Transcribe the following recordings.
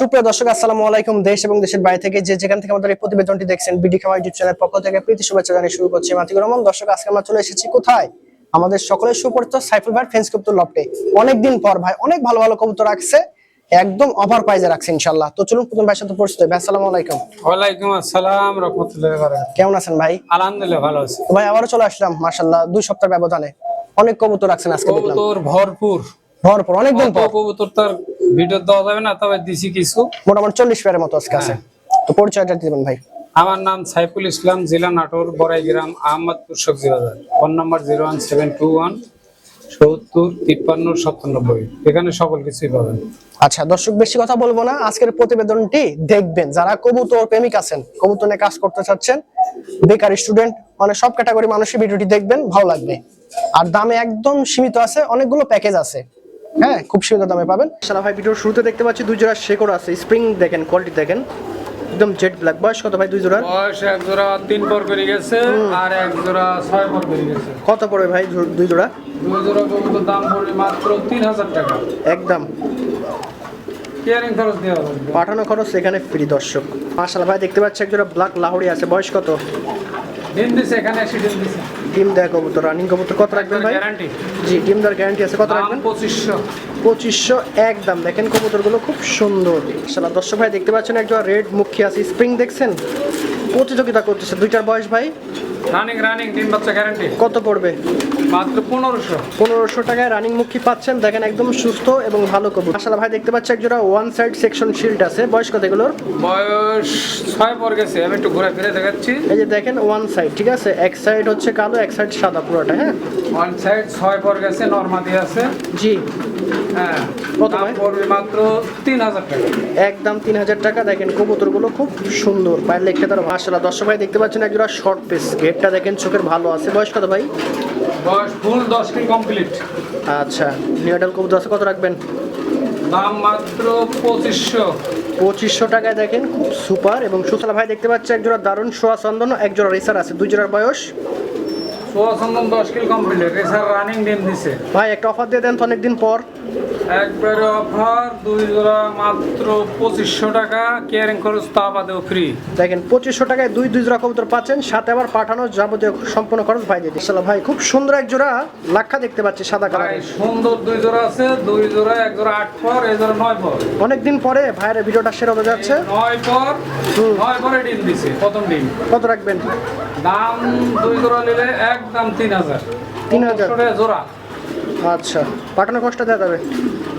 সুপ্রিয় দর্শক আসসালামু আলাইকুম। দেশ এবং দেশের বাইরে থেকে যে যেখান থেকে আমাদের এই প্রতিবেদনটি দেখছেন বিডি খাওয়া ইউটিউব চ্যানেল পক্ষ থেকে প্রীতি শুভেচ্ছা জানিয়ে শুরু করছি মাতিকুর রহমান। দর্শক আজকে আমরা চলে এসেছি কোথায়? আমাদের সকলের সুপরিচিত সাইফুল ভাই ফেন্স কবুতর লফটে অনেকদিন পর ভাই অনেক ভালো ভালো কবুতর রাখছে একদম অফার প্রাইজে রাখছে ইনশাল্লাহ তো চলুন প্রথম ভাইয়ের সাথে পরিচিত ভাই আসসালামু আলাইকুম। ওয়ালাইকুম আসসালাম রহমতুল্লাহ বারাকাতুহু। কেমন আছেন ভাই? আলহামদুলিল্লাহ ভালো আছি। ভাই আবারও চলে আসলাম মাশাল্লাহ দুই সপ্তাহ ব্যবধানে অনেক কবুতর রাখছেন আজকে দেখলাম। কবুতর ভরপুর। ভরপুর অনেকদিন কত পর। কবুতর তার ভিডিও দেওয়া যাবে না তবে দিছি কিছু। মোটামুটি চল্লিশ পেয়ারের মতো আজকে আছে। তো পরিচয়টা দিবেন ভাই। আমার নাম সাইফুল ইসলাম জেলা নাটোর বড়াইগ্রাম আহমদপুর সবজি বাজার phone number zero one seven two one সত্তর তিপ্পান্ন সাতানব্বই এখানে সকল কিছুই পাবেন। আচ্ছা দর্শক বেশি কথা বলব না। আজকের প্রতিবেদনটি দেখবেন। যারা কবুতর প্রেমিক আছেন কবুতর নিয়ে কাজ করতে চাচ্ছেন বেকার স্টুডেন্ট মানে সব ক্যাটাগরি মানুষের ভিডিওটি দেখবেন ভালো লাগবে। আর দামে একদম সীমিত আছে অনেকগুলো প্যাকেজ আছে। হ্যাঁ খুব সুন্দর দামে পাবেন। শালা ভাই ভিডিওর শুরুতে দেখতে পাচ্ছি দুই জোড়া শেকড় আছে স্প্রিং দেখেন কোয়ালিটি দেখেন। একদম জেড ব্ল্যাক বয়স কত ভাই দুই জোড়ার? বয়স এক জোড়া তিন পর করে গেছে আর এক জোড়া ছয় পর করে গেছে। কত পড়বে ভাই দুই জোড়া? দুই জোড়া কবুতর দাম পড়বে মাত্র তিন হাজার টাকা। একদম। কেয়ারিং খরচ দেওয়া হবে। পাঠানো খরচ এখানে ফ্রি দর্শক। মাশাআল্লাহ ভাই দেখতে পাচ্ছি এক জোড়া ব্ল্যাক লাহোরি আছে। বয়স কত? ডিম দিছে এখানে এসে ডিম দিছে। ডিম দেয় কবুতর। রানিং কবুতর কত রাখবেন ভাই? গ্যারান্টি জি ডিম দেওয়ার গ্যারান্টি আছে। কত রাখবেন? পঁচিশশো। পঁচিশশো একদম। দেখেন কবুতরগুলো খুব সুন্দর। সালা দর্শক ভাই দেখতে পাচ্ছেন একজন রেড মুখী আছে। স্প্রিং দেখছেন? প্রতিযোগিতা করতেছে দুইটার বয়স ভাই? রানিং রানিং ডিম বাচ্চা গ্যারান্টি কত পড়বে? মাত্র পনেরোশো। পনেরোশো টাকায় রানিং মুখী পাচ্ছেন। দেখেন একদম সুস্থ এবং ভালো কবুতর। আসলে ভাই দেখতে পাচ্ছি একজোড়া ওয়ান সাইড সেকশন শিল্ড আছে। বয়স কত এগুলোর? বয়স ছয় পর গেছে। আমি একটু ঘুরে ফিরে দেখাচ্ছি। এই যে দেখেন ওয়ান সাইড ঠিক আছে? এক সাইড হচ্ছে কালো এক সাইড সাদা পুরোটা হ্যাঁ? ওয়ান সাইড ছয় পর গেছে নর্মাদি আছে। জি। হ্যাঁ। কত দাম ভাই? পড়বে মাত্র তিন হাজার টাকা। একদম তিন হাজার টাকা। দেখেন কবুতরগুলো খুব সুন্দর। পায়ের লেখতে তার দর্শক ভাই দেখতে পাচ্ছেন একজোড়া শর্ট পিস গেটটা দেখেন চোখের ভালো আছে। বয়স কত ভাই? বয়স ফুল দশ কমপ্লিট আচ্ছা। নিউডাল কবুতর আছে কত রাখবেন? দাম মাত্র পঁচিশশো। পঁচিশশো টাকায় দেখেন খুব সুপার এবং সুতলা ভাই দেখতে পাচ্ছি একজোড়া দারুণ সোয়া চন্দন একজোড়া রেসার আছে। দুই জোড়ার বয়স দশ কিল কমপ্লিট রানিং ডিম দিছে। ভাই একটা অফার দিয়ে দেন তো অনেকদিন পর। একবারে অফার দুই জোড়া মাত্র পঁচিশশো টাকা কেয়ারিং খরচ তা বাদেও ফ্রি দেখেন পঁচিশশো টাকায় দুই দুই জোড়া কবুতর পাচ্ছেন সাথে আবার পাঠানো যাবতীয় সম্পূর্ণ খরচ ভাই দিয়ে দিচ্ছিল ভাই খুব সুন্দর এক জোড়া লাক্ষা দেখতে পাচ্ছি সাদা কালার সুন্দর দুই জোড়া আছে দুই জোড়া এক জোড়া আট পর এই জোড়া নয় পর। অনেকদিন পরে ভাইয়ের ভিডিওটা সেরা হতে যাচ্ছে। নয় পর। নয় পরে ডিম দিছে প্রথম ডিম। কত রাখবেন? দাম দুই জোড়া নিলে একদম তিন হাজার। 3000 পনেরোশো টাকা জোড়া। আচ্ছা পাঠানো কষ্ট দেওয়া যাবে?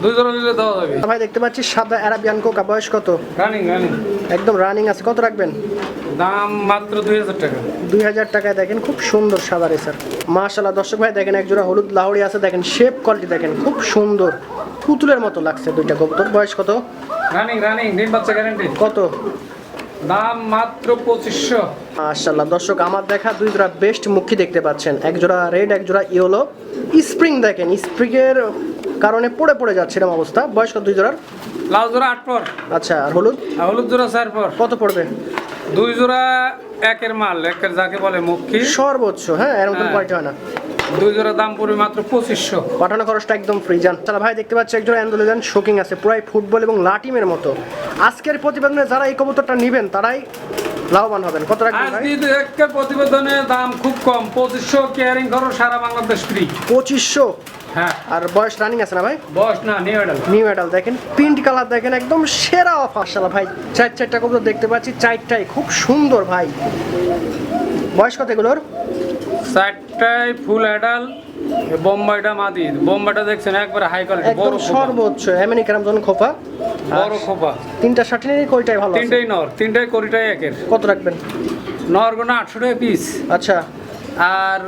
দুই জোড়া নিলে দেওয়া যাবে। ভাই দেখতে পাচ্ছি সাদা অ্যারাবিয়ান কোকা বয়স কত? রানিং রানিং একদম রানিং আছে কত রাখবেন? দাম মাত্র দুই হাজার টাকা। দুই হাজার টাকায় দেখেন খুব সুন্দর সাদা রেসার মাশাল্লাহ দর্শক ভাই দেখেন একজোড়া হলুদ লাহড়ি আছে দেখেন শেপ কোয়ালিটি দেখেন খুব সুন্দর। পুতুলের মতো লাগছে দুইটা কবুতর বয়স কত? রানিং রানিং ডিম বাচ্চা গ্যারান্টি কত? দাম মাত্র পঁচিশশো। মাশাল্লাহ দর্শক আমার দেখা দুই জোড়া বেস্ট মুখী দেখতে পাচ্ছেন। এক জোড়া রেড এক জোড়া ইয়েলো স্প্রিং দেখেন স্প্রিংয়ের কারণে পড়ে পড়ে যাচ্ছে এরকম অবস্থা। বয়স কত দুই জোড়ার? লাল জোড়া আট পর। আচ্ছা আর হলুদ? হলুদ জোড়া চার পর। কত পড়বে? দুই জোড়া একের মাল একের যাকে বলে মুখী। সর্বোচ্চ হ্যাঁ এরকম হ্যাঁ। কোয়ালিটি হয় না। দুই জোড়া দাম পড়বে মাত্র পঁচিশশো। পাঠানো খরচটা একদম ফ্রি যান তাহলে ভাই দেখতে পাচ্ছি একজন অ্যান্ডোলেজান শোকিং আছে পুরাই ফুটবল এবং লাটিমের মতো। আজকের প্রতিবেদনে যারা এই কবুতরটা নেবেন তারাই লাভবান হবেন। কত রাখবেন আজকে প্রতিবেদনে দাম খুব কম পঁচিশশো কেয়ারিং করো সারা বাংলাদেশ ফ্রি পঁচিশশো? হ্যাঁ। আর বয়স রানিং আছে না ভাই? বয়স না নিউ এডাল নিউ মেডাল দেখেন প্রিন্ট কালার দেখেন একদম সেরা অফার শালা ভাই। চার চারটা কবুতর দেখতে পাচ্ছি চারটাই খুব সুন্দর ভাই। বয়স কত এগুলোর? চারটায় ফুল এডাল বোম্বাইটা মাদি বোম্বাইটা দেখছেন একবারে হাই কোয়ালিটি একদম সর্বোচ্চ আমেরিকান জন খোপা? বড় খোপা। তিনটা ষাট নিয়ে কয়টাই ভালো তিনটাই নর তিনটাই করিটাই একের। কত রাখবেন? নর গোনা আটশো টাকা পিস আচ্ছা। আর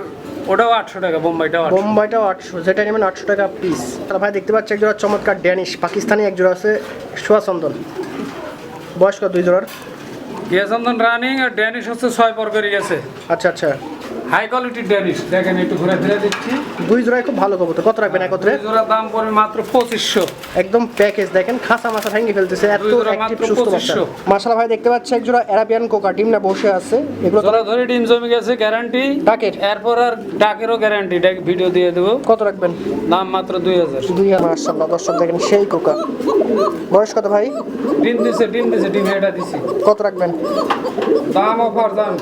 ওটাও আটশো টাকা বোম্বাইটাও বোম্বাইটাও আটশো যেটা নেবেন আটশো টাকা পিস তাহলে ভাই দেখতে পাচ্ছি একজোড়া চমৎকার ড্যানিশ পাকিস্তানি একজোড়া আছে সোয়াচন্দন বয়স কত দুই জোড়ার। গিয়াচন্দন রানিং আর ড্যানিশ হচ্ছে ছয় পর করে গেছে। আচ্ছা আচ্ছা। হাই কোয়ালিটির ড্যানিশ দেখেন একটু ঘুরে ফিরে দিচ্ছি দুই জোড়ায় খুব ভালো কবুতর। কত রাখবেন একত্রে? দুই জোড়ার দাম পড়বে মাত্র পঁচিশশো। একদম প্যাকেজ দেখেন খাসা মাথা ভেঙে ফেলতেছে এত অ্যাক্টিভ সুস্থ বাচ্চা। মাশাআল্লাহ ভাই দেখতে পাচ্ছি এক জোড়া অ্যারাবিয়ান কোকা টিম না বসে আছে? এগুলো জোড়া ধরে ডিম জমে গেছে গ্যারান্টি ডাকের এরপর আর ডাকেরও গ্যারান্টি ডাক ভিডিও দিয়ে দেবো। কত রাখবেন? দাম মাত্র দুই হাজার। দুই হাজার মাশাআল্লাহ দর্শক দেখেন সেই কোকা বয়স কত ভাই? ডিম দিছে ডিম দিছে ডিম এটা দিছি। কত রাখবেন? দাম অফার দাম।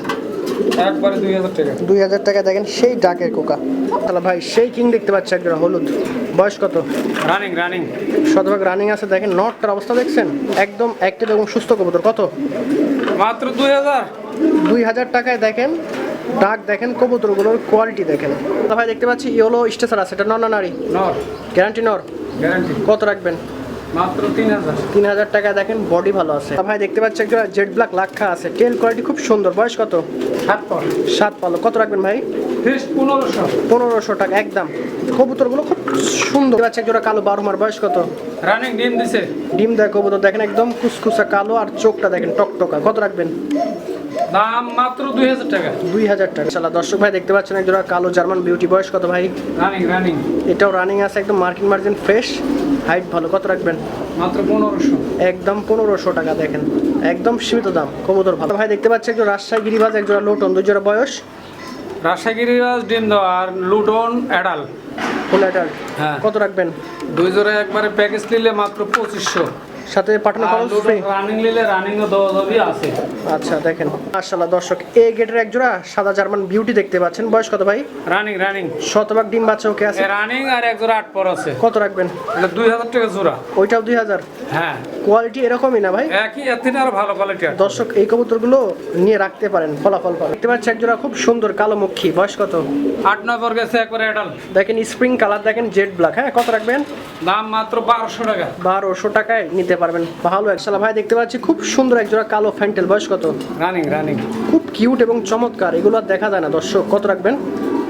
একবারে দুই হাজার টাকা। দুই হাজার টাকা দেখেন সেই ডাকের কোকা। তাহলে ভাই সেই কিং দেখতে পাচ্ছি একজোড়া হলুদ। বয়স কত? রানিং রানিং শতভাগ রানিং আছে দেখেন নটটার অবস্থা দেখছেন? একদম অ্যাক্টিভ এবং সুস্থ কবুতর কত? মাত্র দুই হাজার। দুই হাজার টাকায় দেখেন ডাক দেখেন কবুতরগুলোর কোয়ালিটি দেখেন। তা ভাই দেখতে পাচ্ছি ইয়েলো স্টেশন আছে এটা নর না নারী? নর। গ্যারান্টি নর? গ্যারান্টি কত রাখবেন? মাত্র তিন হাজার। তিন হাজার টাকা দেখেন বডি ভালো আছে। ভাই দেখতে পাচ্ছি একটা জেড ব্ল্যাক লাক্ষা আছে। টেল কোয়ালিটি খুব সুন্দর। বয়স কত? সাত পর সাত পালো। কত রাখবেন ভাই? পনেরোশো। পনেরোশো টাকা একদম। কবুতরগুলো খুব সুন্দর। জোড়া কালো বারো মার বয়স কত? রানিং ডিম দিছে। ডিম দেয় কবুতর। দেখেন একদম কুসকুসা কালো আর চোখটা দেখেন টকটকা। কত রাখবেন? দাম মাত্র দুই হাজার টাকা। দুই হাজার টাকা। শালা দর্শক ভাই দেখতে পাচ্ছেন এক জোড়া কালো জার্মান বিউটি বয়স কত ভাই? রানিং রানিং এটাও রানিং আছে একদম মার্কিন মার্জিন ফ্রেশ হাইট ভালো কত রাখবেন? মাত্র পনেরোশো। একদম পনেরোশো টাকা দেখেন। একদম সীমিত দাম কবুতর ভালো। ভাই দেখতে পাচ্ছি একজন রাজশাহী গিরিবাজ একজন লোটন দুই জোড়া বয়স? রাজশাহী ডিম দেওয়া আর লুটন অ্যাডাল ফুল অ্যাডাল্ট হ্যাঁ। কত রাখবেন? দুই জোড়া একবারে প্যাকেজ নিলে মাত্র পঁচিশশো। সাথে পাঠানো খরচ free? রানিং নিলে দেওয়া যাবে আছে। আচ্ছা দেখেন। মাশাআল্লাহ দর্শক এ গেটের এক জোড়া সাদা জার্মান বিউটি দেখতে পাচ্ছেন। বয়স কত ভাই? রানিং রানিং শতভাগ ডিম বাচ্চা ওকে আছে? রানিং আর এক জোড়া আট পর আছে। কত রাখবেন? এটা দুই হাজার টাকা জোড়া। ওইটাও দুই হাজার? হ্যাঁ। কোয়ালিটি এরকমই না ভাই? একই এর থেকে আরও ভালো কোয়ালিটি আছে। দর্শক এই কবুতরগুলো নিয়ে রাখতে পারেন ফলাফল পাবেন। দেখতে পাচ্ছি এক জোড়া খুব সুন্দর কালো মুখী। বয়স কত? আট নয় পর গেছে একবারে দেখেন স্প্রিং কালার দেখেন জেড ব্ল্যাক হ্যাঁ কত রাখবেন? দাম মাত্র বারোশো টাকা। বারোশো টাকায় নিতে পারবেন। ভালো একশালা ভাই দেখতে পাচ্ছি খুব সুন্দর এক জোড়া কালো ফ্যান্টেল। বয়স কত? Running running. খুব কিউট এবং চমৎকার এগুলো আর দেখা যায় না। দর্শক কত রাখবেন?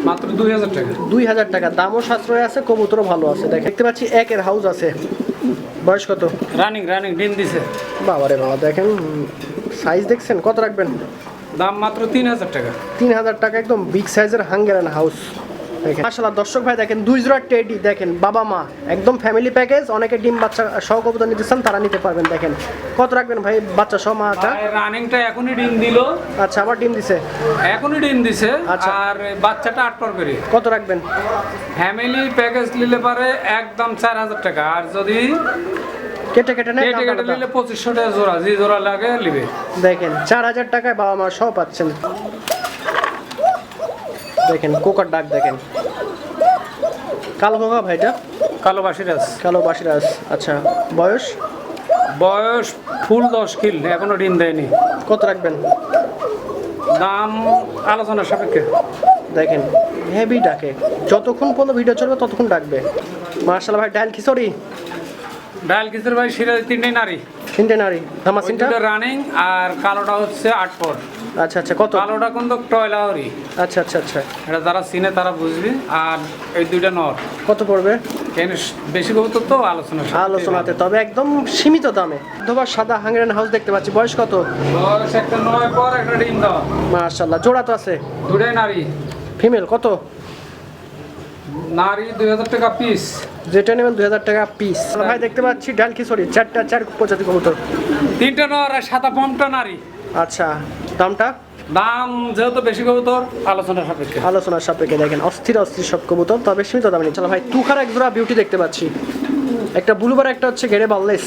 মাত্র দুই হাজার টাকা। দুই হাজার টাকা। দামও সাশ্রয় আছে কবুতরও ভালো আছে। দেখ দেখতে পাচ্ছি একের হাউস আছে। বয়স কত? রানিং রানিং ডিম দিছে। বাবারে বাবা দেখেন সাইজ দেখছেন কত রাখবেন? দাম মাত্র তিন হাজার টাকা। তিন হাজার টাকা একদম বিগ সাইজের হাঙ্গেরান হাউস দেখেন। মাশাআল্লাহ দর্শক ভাই দেখেন দুই জোড়া টেডি দেখেন বাবা মা একদম ফ্যামিলি প্যাকেজ অনেকে ডিম বাচ্চা সহ কবুতর নিতে চান তারা নিতে পারবেন দেখেন। কত রাখবেন ভাই বাচ্চা সহ মাটা রানিংটা এখনই ডিম দিল। আচ্ছা আবার ডিম দিছে? এখনই ডিম দিছে আচ্ছা। আর বাচ্চাটা আট পর করে। কত রাখবেন? ফ্যামিলি প্যাকেজ নিলে পারে একদম চার হাজার টাকা আর যদি কেটে কেটে নেয় কেটে কেটে নিলে পঁচিশশো টাকা জোড়া যে জোড়া লাগে নিবে। দেখেন চার হাজার টাকায় বাবা মা সব পাচ্ছেন। দেখেন কোকার ডাক দেখেন। কালো কোকা ভাইটা কালো বাসিরাজ কালো বাসিরাজ আচ্ছা। বয়স? বয়স ফুল দশ কিল এখনও ডিম দেয়নি। কত রাখবেন? দাম আলোচনার সাপেক্ষে। দেখেন হেভি ডাকে। যতক্ষণ পর্যন্ত ভিডিও চলবে ততক্ষণ ডাকবে। মার্শাল ভাই ডায়াল খিচড়ি? ডায়াল কিসের ভাই সিরাজ তিনটে নারী। তিনটে নারী। ধামাসিনটা রানিং আর কালোটা হচ্ছে আট পর। আচ্ছা আচ্ছা কত? কালোটা কিন্তু টয়লাহরি আচ্ছা আচ্ছা আচ্ছা। এটা যারা চিনে তারা বুঝবে। আর এই দুইটা নর। কত পড়বে? বেশি কবুতর তো আলোচনা আলোচনাতে তবে একদম সীমিত দামে। অথবা সাদা হাঙ্গেরান হাউস দেখতে পাচ্ছি। বয়স কত? বয়স একটা নয় পর একটা ডিম দেওয়া মার্শাল্লাহ জোড়া তো আছে। দুটাই নারী। ফিমেল কত? নারী দুই হাজার টাকা পিস যেটা নেবেন দুই হাজার টাকা পিস ভাই দেখতে পাচ্ছি ডাল খিচড়ি চারটা চার প্রজাতি কবুতর। তিনটা নর আর সাদা পমটা নারী। আচ্ছা। দামটা? দাম যেহেতু বেশি কবুতর আলোচনার সাপেক্ষে। আলোচনার সাপেক্ষে দেখেন অস্থির অস্থির সব কবুতর তবে সীমিত দামে নিচ্ছে। ভাই তুখার এক জোড়া বিউটি দেখতে পাচ্ছি। একটা ব্লুবার একটা হচ্ছে ঘেরে বাল্লেস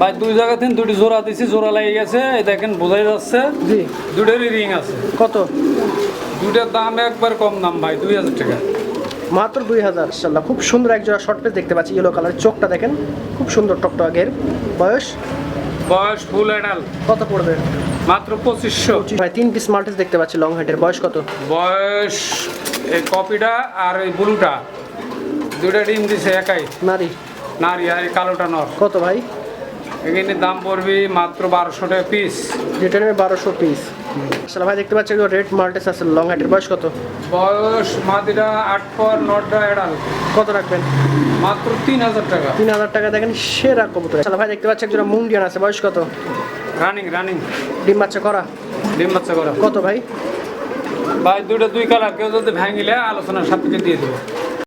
ভাই দুই জায়গা থেকে দুটি জোড়া দিছি জোড়া লেগে গেছে এই দেখেন বোঝাই যাচ্ছে। জি। দুটোরই রিং আছে। কত? দুটার দাম একবার কম দাম ভাই দুই হাজার টাকা। মাত্র দুই হাজার ইনশাল্লাহ খুব সুন্দর এক জোড়া শর্ট পেস দেখতে পাচ্ছি ইয়েলো কালার চোখটা দেখেন খুব সুন্দর টকটকের বয়স? বয়স ফুল অ্যাডাল কত পড়বে? মাত্র পঁচিশশো। ভাই তিন পিস মাল্টিস দেখতে পাচ্ছি লং হাইটের বয়স কত? বয়স এই কপিটা আর এই ব্লুটা। দুটা ডিম দিছে একাই। নারী। নারী আর এই কালোটা নর। কত ভাই? এখানে দাম পড়বে মাত্র বারোশো টাকা পিস যেটা নেবে বারোশো পিস আসলে ভাই দেখতে পাচ্ছি রেড মাল্টিস আছে লং হাইটের বয়স কত? বয়স মাদিটা আট পর নটা এডাল। কত রাখবেন? মাত্র তিন হাজার টাকা। তিন হাজার টাকা দেখেন সেরা কবুতর। আসলে ভাই দেখতে পাচ্ছি একজন মুন্ডিয়ান আছে বয়স কত? রানিং রানিং ডিম বাচ্চা করা? ডিম বাচ্চা করা। কত ভাই? ভাই দুইটা দুই কালার কেউ যদি ভাঙিলে আলোচনার সাপেক্ষে দিয়ে দেবো।